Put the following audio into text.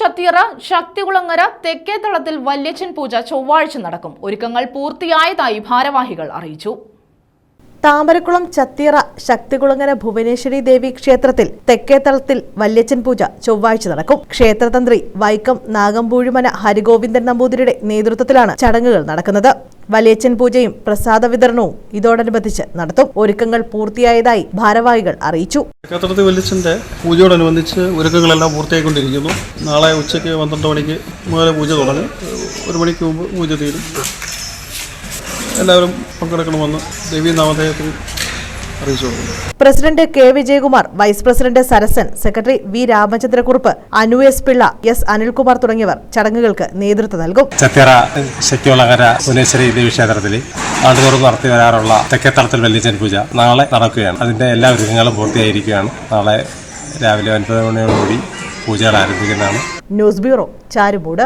ചത്തിയറ ശക്തികുളങ്ങര തെക്കേത്തളത്തിൽ വല്യച്ചൻ പൂജ ചൊവ്വാഴ്ച നടക്കും. ഒരുക്കങ്ങൾ പൂർത്തിയായതായി ഭാരവാഹികൾ അറിയിച്ചു. താമരക്കുളം ചത്തീറ ശക്തികുളങ്ങര ഭുവനേശ്വരി ദേവി ക്ഷേത്രത്തിൽ തെക്കേത്തളത്തിൽ വല്യച്ചൻ പൂജ ചൊവ്വാഴ്ച നടക്കും. ക്ഷേത്രതന്ത്രി വൈക്കം നാഗമ്പൂഴിമന ഹരിഗോവിന്ദൻ നമ്പൂതിരിയുടെ നേതൃത്വത്തിലാണ് ചടങ്ങുകൾ നടക്കുന്നത്. വലിയച്ചൻ പൂജയും പ്രസാദ വിതരണവും ഇതോടനുബന്ധിച്ച് നടത്തും. ഒരുക്കങ്ങൾ പൂർത്തിയായതായി ഭാരവാഹികൾ അറിയിച്ചു. ക്ഷേത്രത്തിൽ വലിച്ചന്റെ പൂജയോടനുബന്ധിച്ച് ഒരുക്കങ്ങളെല്ലാം പൂർത്തിയായിക്കൊണ്ടിരിക്കുന്നു. നാളെ ഉച്ചയ്ക്ക് പന്ത്രണ്ട് മണിക്ക് മുതലേ പൂജ തുടങ്ങും. ഒരു മണിക്ക് മുമ്പ് പൂജ തീരും. എല്ലാവരും പങ്കെടുക്കണമെന്ന് ദേവി നവദേഹത്തിൽ അറിയിച്ചു. President K Vijayakumar vice president Sarasan secretary V Ramachandrakurup Anu S Pillai S Anilkumar തുടങ്ങിയവർ ചടങ്ങുകൾക്ക് നേതൃത്വം നൽകും. ചത്തിറ ശക്തിയുളകര പുനേശ്വരി ദേവി ക്ഷേത്രത്തിൽ ആണ്ടുതോറും നടത്തി വരാറുള്ള തെക്കേത്തളത്തിൽ വല്യച്ചൻ പൂജ നാളെ നടക്കുകയാണ്. അതിന്റെ എല്ലാ ഒരുക്കങ്ങളും പൂർത്തിയായിരിക്കുകയാണ്. നാളെ രാവിലെ ഒൻപത് മണിയോടുകൂടി പൂജകൾ ആരംഭിക്കുന്നതാണ്. News bureau Charummood.